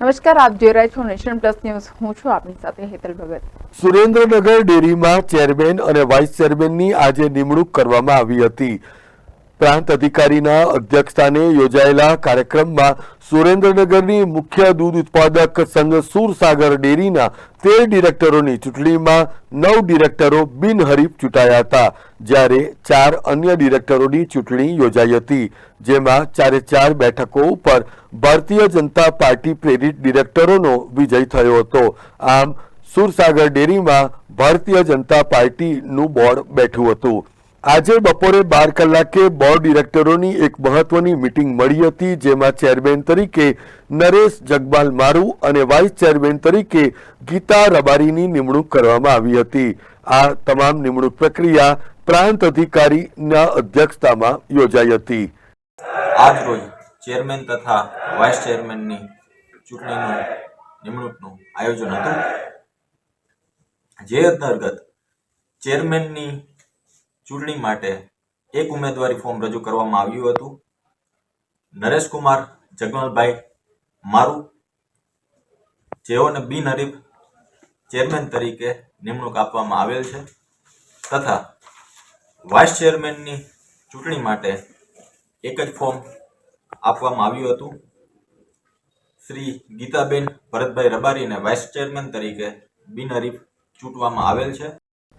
નમસ્કાર, આપ જોઈ રહ્યા છો નેશન પ્લસ ન્યૂઝ. હું છું આપની સાથે હેતલ ભગત. સુરેન્દ્રનગર ડેરીમાં ચેરમેન અને વાઇસ ચેરમેનની આજે નિમણૂક કરવામાં આવી હતી. પ્રાંત અધિકારીના અધ્યક્ષસ્થાને યોજાયેલા કાર્યક્રમમાં સુરેન્દ્રનગરની મુખ્ય દૂધ ઉત્પાદક સંઘ સુરસાગર ડેરીના તેર ડિરેક્ટરોની ચૂંટણીમાં નવ ડિરેક્ટરો બિનહરીફ ચૂંટાયા હતા, જ્યારે ચાર અન્ય ડિરેક્ટરોની ચૂંટણી યોજાઈ હતી, જેમાં ચારે ચાર બેઠકો ઉપર ભારતીય જનતા પાર્ટી પ્રેરિત ડિરેક્ટરોનો વિજય થયો હતો. આમ, સુરસાગર ડેરીમાં ભારતીય જનતા પાર્ટીનું બોર્ડ બેઠું હતું. આજે બપોરે બાર કલાકે બોર્ડ ડિરેક્ટરોની એક મહત્વની મીટિંગ મળી હતી, જેમાં ચેરમેન તરીકે નરેશ જગબાલ મારુ અને વાઇસ ચેરમેન તરીકે ગીતા રબારીની નિમણૂક કરવામાં આવી હતી. આ તમામ નિમણૂક પ્રક્રિયા પ્રાંત અધિકારીના અધ્યક્ષતામાં યોજાઈ હતી. આજ રોજ ચેરમેન તથા વાઇસ ચેરમેનની ચૂંટણીનું નિમણૂકનું આયોજન હતું. જે અંતર્ગત ચેરમેનની ચૂંટણી માટે એક ઉમેદવારી ફોર્મ રજૂ કરવામાં આવ્યું હતું. નરેશકુમાર જગમલભાઈ મારું જેઓને બિનહરીફ ચેરમેન તરીકે નિમણૂક આપવામાં આવેલ છે તથા વાઇસ ચેરમેનની ચૂંટણી માટે એક જ ફોર્મ આપવામાં આવ્યું હતું. શ્રી ગીતાબેન ભરતભાઈ રબારીને વાઇસ ચેરમેન તરીકે બિનહરીફ ચૂંટવામાં આવેલ છે.